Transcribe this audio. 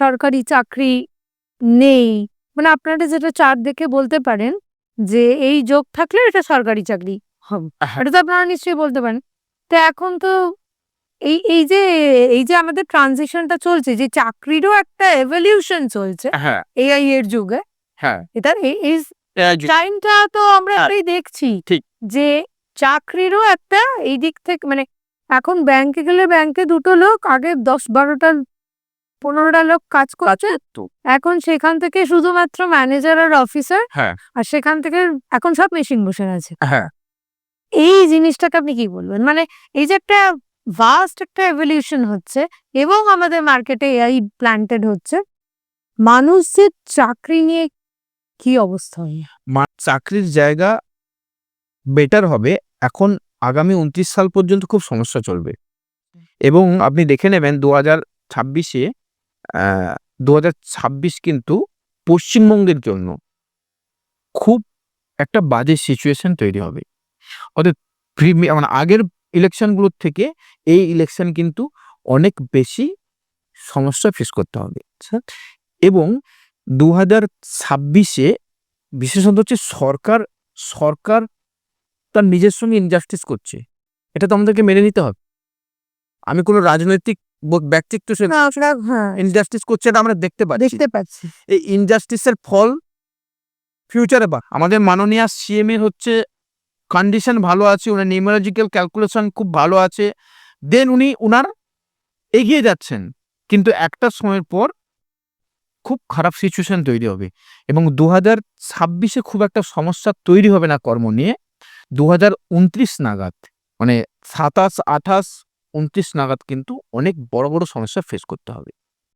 সরকারি চাকরি নেই। মানে আপনারা যেটা চার দেখে বলতে পারেন যে এই যোগ থাকলে এটা সরকারি চাকরি হবে। হ্যাঁ। এটা তো আপনারা নিশ্চয়ই বলতে পারেন। তো এখন তো এই এই যে এই যে আমাদের ট্রানজিশনটা চলছে যে চাকরিরও একটা এভলিউশন চলছে হ্যাঁ। এআই এর যুগে হ্যাঁ। এটা এই টাইমটা তো আমরা হ্যাঁ, এটাই দেখছি ঠিক। যে চাকরিরও একটা এই দিক থেকে মানে এখন ব্যাংকে গেলে ব্যাংকে দুটো লোক আগে দশ বারোটা পনেরোটা লোক কাজ করছে। এখন সেখান থেকে শুধুমাত্র ম্যানেজার আর অফিসার হ্যাঁ। আর সেখান থেকে এখন সব মেশিন বসে আছে। হ্যাঁ। এই জিনিসটাকে আপনি কি বলবেন? মানে এই যে একটা ভাস্ট একটা এভলিউশন হচ্ছে এবং আমাদের মার্কেটে এআই প্ল্যান্টেড হচ্ছে। মানুষের চাকরি নিয়ে কি অবস্থা হয়? চাকরির জায়গা বেটার হবে। এখন আগামী উনত্রিশ সাল পর্যন্ত খুব সমস্যা চলবে। এবং আপনি দেখে নেবেন দু হাজার ছাব্বিশে দু হাজার ছাব্বিশ কিন্তু পশ্চিমবঙ্গের জন্য খুব একটা বাজে সিচুয়েশন তৈরি হবে। অর্থাৎ মানে আগের ইলেকশনগুলোর থেকে এই ইলেকশন কিন্তু অনেক বেশি সমস্যা ফেস করতে হবে। আচ্ছা? এবং দু হাজার ছাব্বিশে বিশেষত হচ্ছে সরকার সরকার তার নিজের সঙ্গে ইনজাস্টিস করছে। এটা তো আমাদেরকে মেনে নিতে হবে। আমি কোনো রাজনৈতিক ব্যক্তিত্ব হ্যাঁ। ইনজাস্টিস করছে এটা আমরা দেখতে পাচ্ছি। দেখতে পাচ্ছি। এই ইনজাস্টিসের ফল ফিউচারে বা আমাদের মাননীয় সিএম এর হচ্ছে কন্ডিশন ভালো আছে ওনার নিউমারোলজিক্যাল ক্যালকুলেশন খুব ভালো আছে। দেন উনি উনার এগিয়ে যাচ্ছেন। কিন্তু একটা সময়ের পর খুব খারাপ সিচুয়েশন তৈরি হবে। এবং দু হাজার ছাব্বিশে খুব একটা সমস্যা তৈরি হবে না কর্ম নিয়ে। দু হাজার উনত্রিশ নাগাদ মানে সাতাশ আঠাশ উনত্রিশ নাগাদ কিন্তু অনেক বড় বড় সমস্যা ফেস করতে হবে।